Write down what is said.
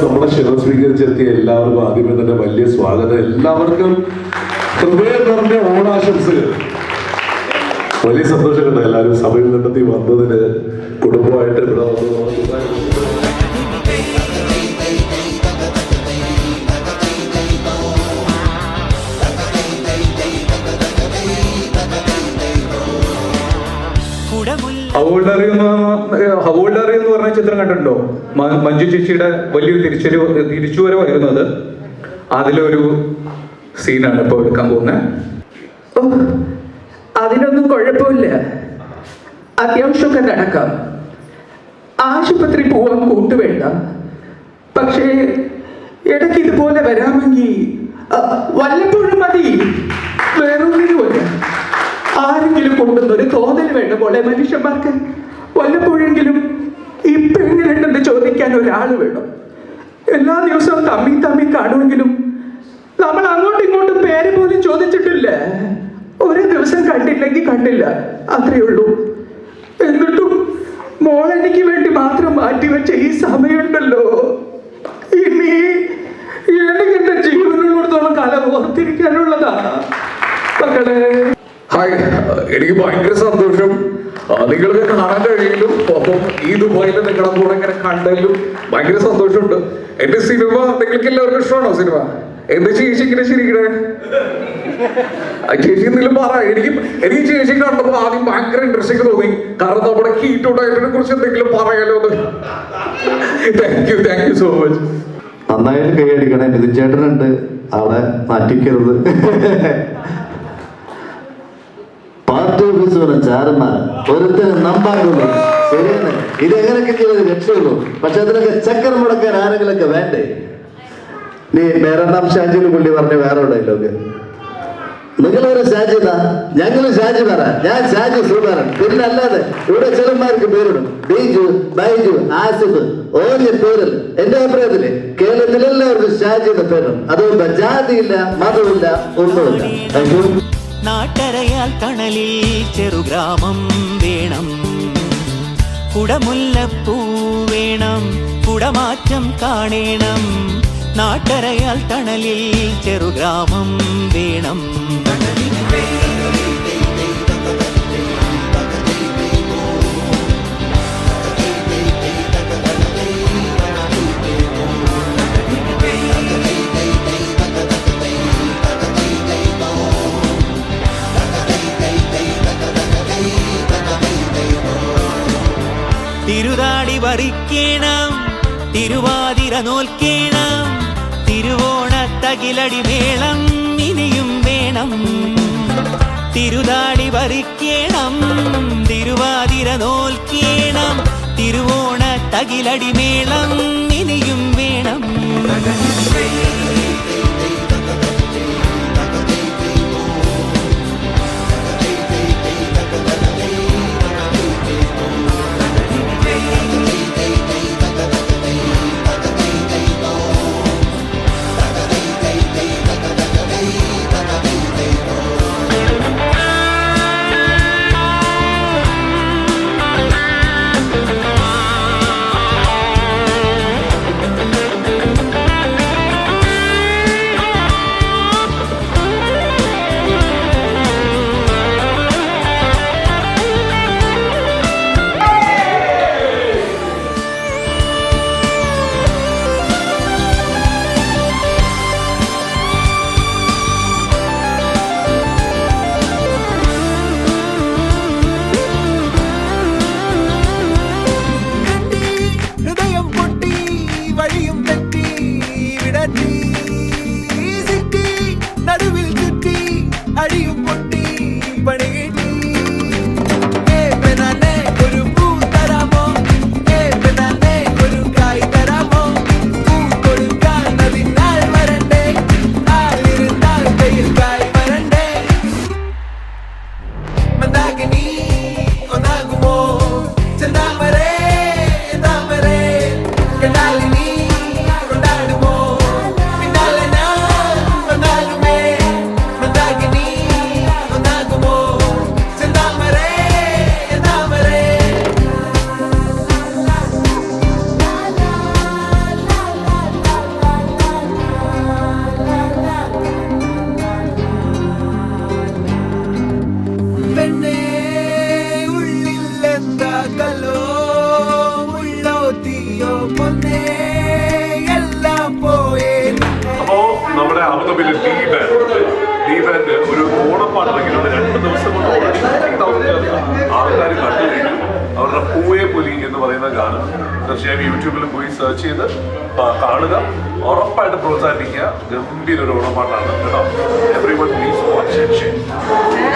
നമ്മുടെ ക്ഷണം സ്വീകരിച്ചെത്തിയ എല്ലാവർക്കും ആദ്യമേ തന്നെ വലിയ സ്വാഗതം. എല്ലാവർക്കും ഹൃദയം നിറഞ്ഞ ഓണാശംസകൾ വലിയ സന്തോഷമുണ്ട് എല്ലാവരും സഭയിൽ കണ്ടെത്തി വന്നതിന് കുടുംബമായിട്ട് ഇവിടെ വന്ന് ഹവോൾഡറി ഹവോൾഡറി എന്ന് പറഞ്ഞ ചിത്രം കണ്ടിട്ടുണ്ടോ? മഞ്ജു ചേച്ചിയുടെ വലിയൊരു തിരിച്ചു തിരിച്ചുവരവായിരുന്നു അത്. അതിലൊരു സീനാണ് ഇപ്പോൾ എടുക്കാൻ പോകുന്നത്. അതിനൊന്നും കുഴപ്പമില്ല. അത്യാവശ്യമൊക്കെ നടക്കാം. ആശുപത്രി പോവാൻ കൂട്ടുവേണ്ട. പക്ഷേ ഇടയ്ക്ക് ഇതുപോലെ വരാമെങ്കിൽ വല്ലപ്പോഴും മതി. പോലെ മനുഷ്യന്മാർക്ക് വല്ലപ്പോഴെങ്കിലും ഇപ്പൊ എങ്ങനെയുണ്ടെന്ന് ചോദിക്കാൻ ഒരാൾ വേണം. എല്ലാ ദിവസവും തമ്മി തമ്മി കാണുമെങ്കിലും നമ്മൾ അങ്ങോട്ടും ഇങ്ങോട്ടും പേര് പോലും ചോദിച്ചിട്ടില്ല. ഒരു ദിവസം കണ്ടില്ലെങ്കിൽ കണ്ടില്ല. അത്രേ ഉള്ളൂ. എന്നിട്ടും മോളനിക്ക് വേണ്ടി മാത്രം മാറ്റിവെച്ച ഈ സമയമുണ്ടല്ലോ. ഇനി എനിക്ക് എന്റെ ജീവനുള്ളിടത്തോളം കാലം ഓർത്തിരിക്കാനുള്ളതാ. മക്കളെ. എനിക്ക് ഭയങ്കര സന്തോഷം. നിങ്ങൾക്ക് കാണാൻ കഴിയലും ഈ ദുബായിൽ നിങ്ങളെ കൂടെ ഇങ്ങനെ കണ്ടതിലും ഭയങ്കര സന്തോഷമുണ്ട്. എന്റെ സിനിമ നിങ്ങൾക്ക് എല്ലാവർക്കും ഇഷ്ടമാണോ സിനിമ? എന്ത് ചേച്ചി ഇങ്ങനെ ശരിക്കണേ ആ ചേച്ചി എന്തെങ്കിലും പറ. എനിക്ക് എനിക്ക് ചേച്ചി കണ്ടപ്പോ ആദ്യം ഭയങ്കര ഇൻട്രസ്റ്റിംഗ് തോന്നി. കാരണം നമ്മുടെ ഹീറ്റ് കുറിച്ച് എന്തെങ്കിലും പറയാലോ thank you thank you so much നന്നായിട്ട് കൈ അടിക്കണേ. നിതിൻ ചേട്ടനുണ്ട്. അവിടെ മാറ്റിക്കരുത്. പാർട്ടി ഓഫീസ് പറഞ്ഞ ചാരന്മാർ ഒരുത്തന് നമ്പാക്കുള്ളൂ ശരിയാണ്? ഇത് എങ്ങനെയൊക്കെ ചെയ്ത് രക്ഷയുള്ളൂ. പക്ഷെ അതിനൊക്കെ ചക്കര മുടക്കാൻ ആരെങ്കിലൊക്കെ വേണ്ടേ? നീ മേരണ്ടാം ഷാജിന് പുള്ളി പറഞ്ഞ വേറെ ഡയലോഗ് നിങ്ങളൊരു ഷാജിത ഞങ്ങൾ ഷാജി പറ. ഞാൻ ഷാജി സുധാരൻ പിന്നെ അല്ലാതെ ഇവിടെ ചിലന്മാർക്ക് പേരിടും. ബീജു ബൈജു ആസിഫ് ഓരോ പേരിൽ എന്റെ അഭിപ്രായത്തിൽ കേരളത്തിൽ എല്ലാവർക്കും ഷാജിയുടെ പേരും അതുകൊണ്ട് ജാതിയില്ല മതമില്ല ഒന്നുമില്ല. നാട്ടരയാൽ തണലിൽ ചെറുഗ്രാമം വേണം. കുടമുല്ലപ്പൂ വേണം. കുടമാറ്റം കാണേണം. നാട്ടരയാൽ തണലിൽ ചെറുഗ്രാമം വേണം. വറിക്കേണം തിരുവാതിര നോൽക്കേണം. തിരുവോണ തകിലടി മേളം ഇനിയും വേണം. തിരുതാടി വറിക്കേണം തിരുവാതിര നോൽക്കേണം. തിരുവോണ തകിലടി മേളം ഇനിയും വേണം. നമ്മുടെ അമൃതമില്ല ഡി ബാൻഡ് ഡി ബാൻഡ് ഒരു ഓണപ്പാട്ട് ഇറങ്ങിയിട്ടുണ്ട് രണ്ട് ദിവസം കൊണ്ട് ഓൾറെഡി ആൾക്കാർ കണ്ടു അവരുടെ പൂവേ പുലി എന്ന് പറയുന്ന ഗാനം തീർച്ചയായും യൂട്യൂബിൽ പോയി സെർച്ച് ചെയ്ത് കാണുക. ഉറപ്പായിട്ട് പ്രോത്സാഹിപ്പിക്കുക. ഗംഭീര ഒരു ഓണപ്പാട്ടാണ്. കേട്ടോ? Everyone means watch share